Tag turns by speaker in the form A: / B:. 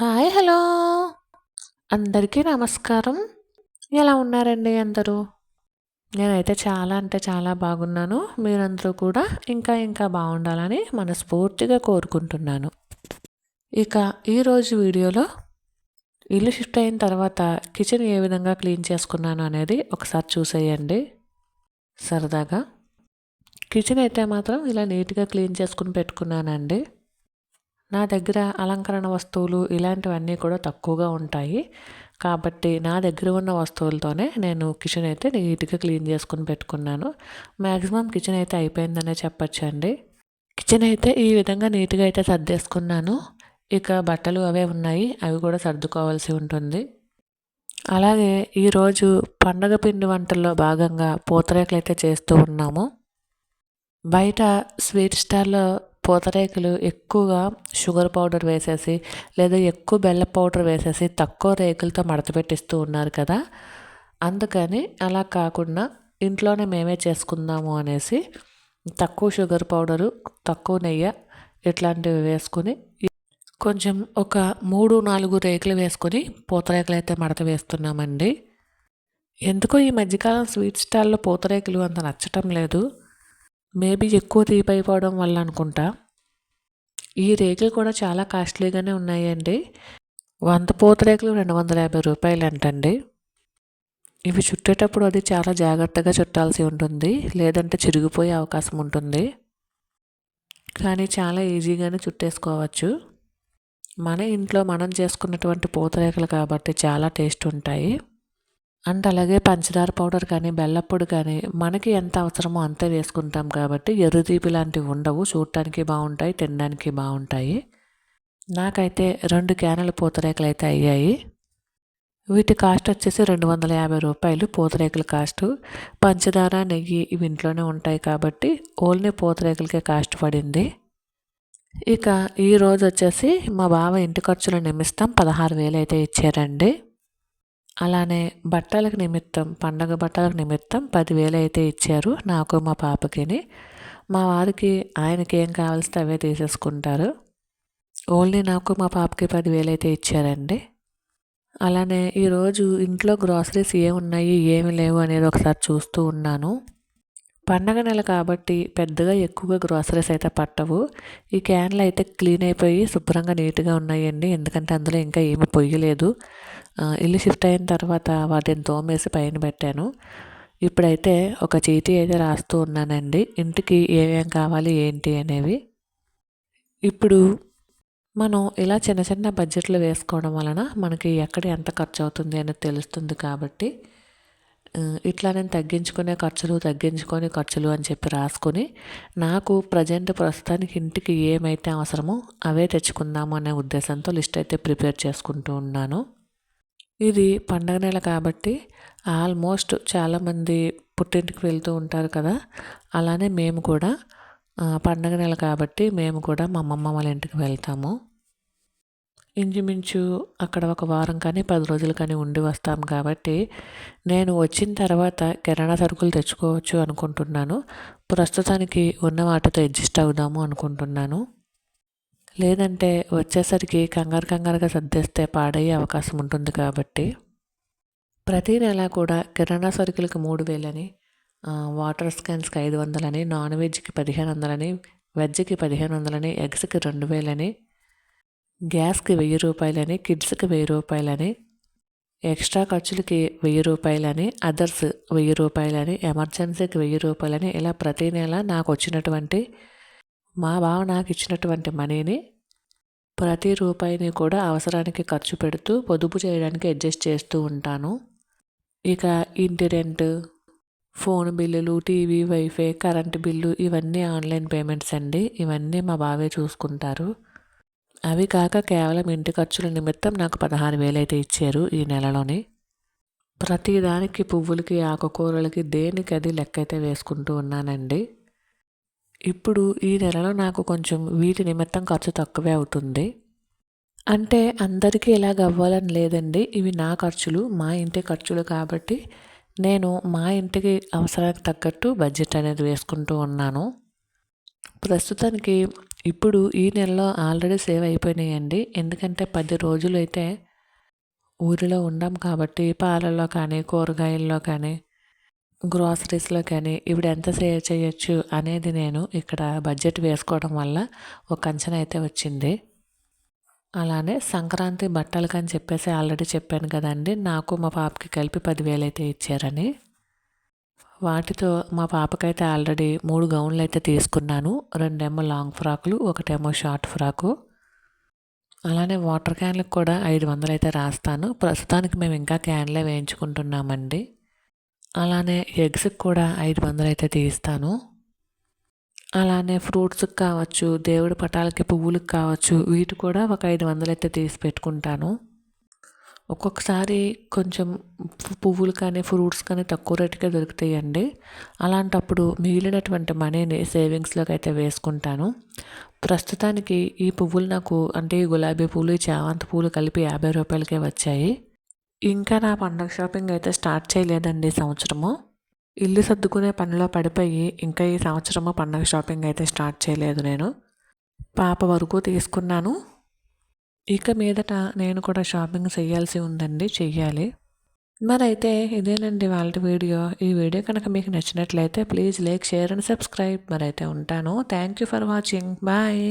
A: Hi hello. అందరికీ నమస్కారం. ఎలా ఉన్నారండి అందరూ? నేనైతే చాలా అంటే చాలా బాగున్నాను. మీరందరూ కూడా ఇంకా ఇంకా బాగుండాలని మనస్ఫూర్తిగా కోరుకుంటున్నాను. ఇక ఈరోజు వీడియోలో ఇల్లు షిఫ్ట్ అయిన తర్వాత కిచెన్ ఏ విధంగా క్లీన్ చేసుకున్నాను అనేది ఒకసారి చూసేయండి. సరదాగా. కిచెన్ అయితే మాత్రం ఇలా నీట్గా క్లీన్ చేసుకుని పెట్టుకున్నానండి. నా దగ్గర అలంకరణ వస్తువులు ఇలాంటివన్నీ కూడా తక్కువగా ఉంటాయి. కాబట్టి నా దగ్గర ఉన్న వస్తువులతోనే నేను కిచెన్ అయితే నీట్గా క్లీన్ చేసుకుని పెట్టుకున్నాను. మ్యాక్సిమం కిచెన్ అయితే అయిపోయిందనే చెప్పచ్చండి కిచెన్ అయితే ఈ విధంగా నీట్గా అయితే సర్దేసుకున్నాను. ఇక బట్టలు అవే ఉన్నాయి. అవి కూడా సర్దుకోవాల్సి ఉంటుంది. అలాగే ఈరోజు పండగ పిండి వంటల్లో భాగంగా పూతరేకలు అయితే చేస్తూ ఉన్నాము. బయట స్వీట్ స్టాల్లో పూతరేకులు ఎక్కువగా షుగర్ పౌడర్ వేసేసి లేదా ఎక్కువ బెల్ల పౌడర్ వేసేసి తక్కువ రేకులతో మడత పెట్టిస్తూ ఉన్నారు కదా. అందుకని అలా కాకుండా ఇంట్లోనే మేమే చేసుకుందాము అనేసి తక్కువ షుగర్ పౌడరు తక్కువ నెయ్యి ఇట్లాంటివి వేసుకుని కొంచెం ఒక మూడు నాలుగు రేకులు వేసుకొని పూతరేకులు అయితే మడత వేస్తున్నామండి. ఎందుకో ఈ మధ్యకాలం స్వీట్ స్టాల్లో పూతరేకులు అంత నచ్చటం లేదు. మేబీ ఎక్కువ తీపి అయిపోవడం వల్ల అనుకుంటా. ఈ రేకులు కూడా చాలా కాస్ట్లీగానే ఉన్నాయండి. వంద పూతరేకులు రెండు వందల యాభై రూపాయలు అంటండి ఇవి చుట్టేటప్పుడు అది చాలా జాగ్రత్తగా చుట్టాల్సి ఉంటుంది. లేదంటే చిరిగిపోయే అవకాశం ఉంటుంది. కానీ చాలా ఈజీగానే చుట్టేసుకోవచ్చు. మన ఇంట్లో మనం చేసుకున్నటువంటి పూతరేకలు కాబట్టి చాలా టేస్ట్ ఉంటాయి. అండ్ అలాగే పంచదార పౌడర్ కానీ బెల్లപ്പൊడి కానీ మనకి ఎంత అవసరమో అంతే వేసుకుంటాం కాబట్టి ఎర్రదీపి లాంటివి ఉండవు. చూడటానికి బాగుంటాయి తినడానికి బాగుంటాయి. నాకైతే రెండు క్యానల పూతరేకలు అయితే అయ్యాయి. వీటి కాస్ట్ వచ్చేసి రెండు వందల యాభై రూపాయలు పూతరేకుల కాస్ట్. పంచదార నెయ్యి ఇవి ఇంట్లోనే ఉంటాయి కాబట్టి ఓన్లీ పూతరేకులకే కాస్ట్ పడింది. ఇక ఈరోజు వచ్చేసి మా బావ ఇంటి ఖర్చుల నిమిత్తం పదహారు వేలు అయితే ఇచ్చారండి. అలానే బట్టలకు నిమిత్తం పండగ బట్టలకు నిమిత్తం పదివేలు అయితే ఇచ్చారు నాకు మా పాపకిని. మా వారికి ఆయనకి ఏం కావాల్సి అవే తీసేసుకుంటారు. ఓన్లీ నాకు మా పాపకి పదివేలు అయితే ఇచ్చారండి. అలానే ఈరోజు ఇంట్లో గ్రాసరీస్ ఏమున్నాయి ఏమి లేవు అనేది ఒకసారి చూస్తూ ఉన్నాను. పండగ నెల కాబట్టి పెద్దగా ఎక్కువగా గ్రాసరీస్ అయితే పట్టవు. ఈ క్యాన్లు అయితే క్లీన్ అయిపోయి శుభ్రంగా నీట్గా ఉన్నాయండి. ఎందుకంటే అందులో ఇంకా ఏమి పొయ్యలేదు. ఇల్లు షిఫ్ట్ అయిన తర్వాత వాటిని తోమేసి పైన పెట్టాను. ఇప్పుడైతే ఒక చీటీ అయితే రాస్తూ ఉన్నానండి. ఇంటికి ఏమేం కావాలి ఏంటి అనేవి. ఇప్పుడు మనం ఇలా చిన్న చిన్న బడ్జెట్లు వేసుకోవడం వలన మనకి ఎక్కడ ఎంత ఖర్చు అవుతుంది అనేది తెలుస్తుంది కాబట్టి ఇట్లా నేను తగ్గించుకునే ఖర్చులు తగ్గించుకొని ఖర్చులు అని చెప్పి రాసుకొని నాకు ప్రజెంట్ ప్రస్తుతానికి ఇంటికి ఏమైతే అవసరమో అవే తెచ్చుకుందాము అనే ఉద్దేశంతో లిస్ట్ అయితే ప్రిపేర్ చేసుకుంటూ ఉన్నాను. ఇది పండగ నెల కాబట్టి ఆల్మోస్ట్ చాలామంది పుట్టింటికి వెళ్తూ ఉంటారు కదా. అలానే మేము కూడా పండగ నెల కాబట్టి మేము కూడా మా అమ్మమ్మ వాళ్ళ ఇంటికి వెళ్తాము. ఇంచుమించు అక్కడ ఒక వారం కానీ పది రోజులు కానీ ఉండి వస్తాం కాబట్టి నేను వచ్చిన తర్వాత కిరాణా సరుకులు తెచ్చుకోవచ్చు అనుకుంటున్నాను. ప్రస్తుతానికి ఉన్న వాటితో అడ్జస్ట్ అవుదాము అనుకుంటున్నాను. లేదంటే వచ్చేసరికి కంగారు కంగారుగా సర్దేస్తే పాడయ్యే అవకాశం ఉంటుంది కాబట్టి ప్రతి నెల కూడా కిరాణా సరుకులకు మూడు వేలని వాటర్ స్కాన్స్కి ఐదు వందలని నాన్ వెజ్కి పదిహేను వందలని వెజ్కి పదిహేను వందలని ఎగ్స్కి రెండు వేలని గ్యాస్కి వెయ్యి రూపాయలని కిడ్స్కి వెయ్యి రూపాయలని ఎక్స్ట్రా ఖర్చులకి వెయ్యి రూపాయలని అదర్స్ వెయ్యి రూపాయలని ఎమర్జెన్సీకి వెయ్యి రూపాయలని ఇలా ప్రతి నెల నాకు వచ్చినటువంటి మా బావ నాకు ఇచ్చినటువంటి మనీని ప్రతి రూపాయిని కూడా అవసరానికి ఖర్చు పెడుతూ పొదుపు చేయడానికి అడ్జస్ట్ చేస్తూ ఉంటాను. ఇక ఇంటి రెంట్ ఫోన్ బిల్లులు టీవీ వైఫై కరెంటు బిల్లు ఇవన్నీ ఆన్లైన్ పేమెంట్స్ అండి. ఇవన్నీ మా బావే చూసుకుంటారు. అవి కాక కేవలం ఇంటి ఖర్చుల నిమిత్తం నాకు పదహారు వేలు అయితే ఇచ్చారు ఈ నెలలోని. ప్రతిదానికి పువ్వులకి ఆకుకూరలకి దేనికి అది లెక్క అయితే వేసుకుంటూ ఉన్నానండి. ఇప్పుడు ఈ నెలలో నాకు కొంచెం వీటి నిమిత్తం ఖర్చు తక్కువే అవుతుంది. అంటే అందరికీ ఇలాగ అవ్వాలని లేదండి. ఇవి నా ఖర్చులు మా ఇంటి ఖర్చులు కాబట్టి నేను మా ఇంటికి అవసరానికి తగ్గట్టు బడ్జెట్ అనేది వేసుకుంటూ ఉన్నాను. ప్రస్తుతానికి ఇప్పుడు ఈ నెలలో ఆల్రెడీ సేవ్ అయిపోయినాయండి. ఎందుకంటే పది రోజులు అయితే ఊరిలో ఉండం కాబట్టి పాలల్లో కానీ కూరగాయల్లో కానీ గ్రాసరీస్లో కానీ ఇప్పుడు ఎంత సేవ్ చేయొచ్చు? అనేది నేను ఇక్కడ బడ్జెట్ వేసుకోవడం వల్ల ఒక అంచనా అయితే వచ్చింది. అలానే సంక్రాంతి బట్టలకు అని చెప్పేసి ఆల్రెడీ చెప్పాను కదండి. నాకు మా పాపకి కలిపి పదివేలు అయితే ఇచ్చారని. వాటితో మా పాపకైతే ఆల్రెడీ మూడు గౌన్లు అయితే తీసుకున్నాను. రెండేమో లాంగ్ ఫ్రాకులు ఒకటేమో షార్ట్ ఫ్రాకు. అలానే వాటర్ క్యాన్లకు కూడా ఐదు వందలు అయితే రాస్తాను. ప్రస్తుతానికి మేము ఇంకా క్యాన్లే వేయించుకుంటున్నామండి. అలానే ఎగ్స్కి కూడా ఐదు వందలు అయితే తీస్తాను అలానే ఫ్రూట్స్కి కావచ్చు దేవుడి పటాలకి పువ్వులకు కావచ్చు వీటి కూడా ఒక ఐదు వందలు అయితే తీసి పెట్టుకుంటాను. ఒక్కొక్కసారి కొంచెం పువ్వులు కానీ ఫ్రూట్స్ కానీ తక్కువ రేటుకే దొరుకుతాయండి. అలాంటప్పుడు మిగిలినటువంటి మనీని సేవింగ్స్లోకి అయితే వేసుకుంటాను. ప్రస్తుతానికి ఈ పువ్వులు నాకు అంటే గులాబీ పూలు చామంతి పూలు కలిపి యాభై రూపాయలకే వచ్చాయి. ఇంకా నా పండగ షాపింగ్ అయితే స్టార్ట్ చేయలేదండి సంవత్సరము. ఇల్లు సర్దుకునే పనిలో పడిపోయి ఇంకా ఈ సంవత్సరము పండగ షాపింగ్ అయితే స్టార్ట్ చేయలేదు నేను. పాప వరకు తీసుకున్నాను. ఇక మీదట నేను కూడా షాపింగ్ చేయాల్సి ఉందండి చెయ్యాలి. మరైతే ఇదేనండి వాళ్ళ వీడియో. ఈ వీడియో కనుక మీకు నచ్చినట్లయితే please like share and subscribe. మరైతే ఉంటాను. Thank you for watching. Bye.